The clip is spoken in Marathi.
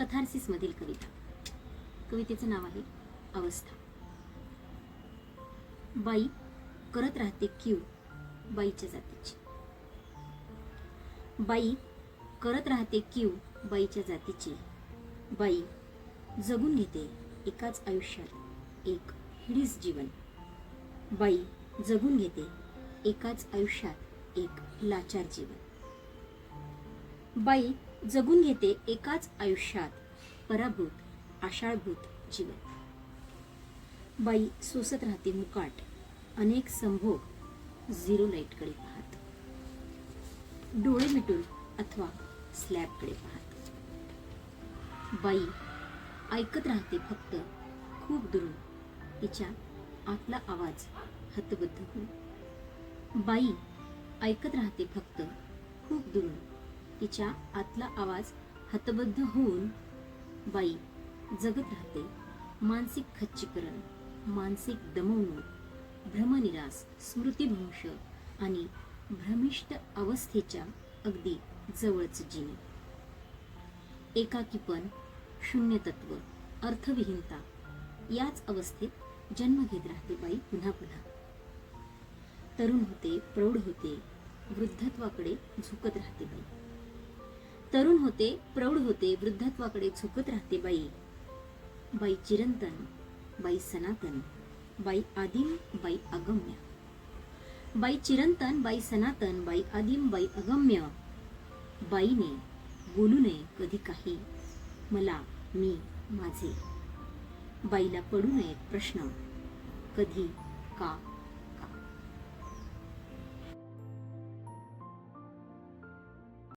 कथार्सिस मधील कविता. कवितेचं नाव आहे अवस्था. बाई करत राहते क्यू बाईच्या जातीची. बाई करत राहते क्यू बाईच्या जातीची. बाई जगून घेते एकाच आयुष्यात एक हिडीस जीवन. बाई जगून घेते एकाच आयुष्यात एक लाचार जीवन. बाई जगून घेते एकाच आयुष्यात. पराभूत आषाढभूत जीवन. बाई सोसत राहते मुकाट. अनेक संभोग झिरो लाईटकडे पाहत. डोळे मिटून अथवा स्लॅबकडे पाहत. बाई ऐकत राहते फक्त खूप दुरून. तिच्या आतला आवाज हतबद्ध होऊन. बाई ऐकत राहते फक्त खूप दुरून. तिच्या आतला आवाज हतबद्ध होऊन बाई जगत राहते. मानसिक खच्चीकरण मानसिक दमवणूक भ्रमनिरास स्मृतिभ्रंश आणि भ्रमिष्ट अवस्थेच्या अगदी जवळच जिने. एकाकीपण शून्यतत्व अर्थविहीनता याच अवस्थेत जन्म घेत राहते बाई पुन्हा पुन्हा. तरुण होते प्रौढ होते वृद्धत्वाकडे झुकत राहते बाई. तरुण होते प्रौढ होते वृद्धत्वाकडे झुकत राहते बाई. बाई चिरंतन बाई सनातन बाई आदिम बाई अगम्य. बाई चिरंतन बाई सनातन बाई आदिम बाई अगम्य. बाईने बोलू नये कधी काही. मला मी माझे. बाईला पडू नयेत प्रश्न. कधी का?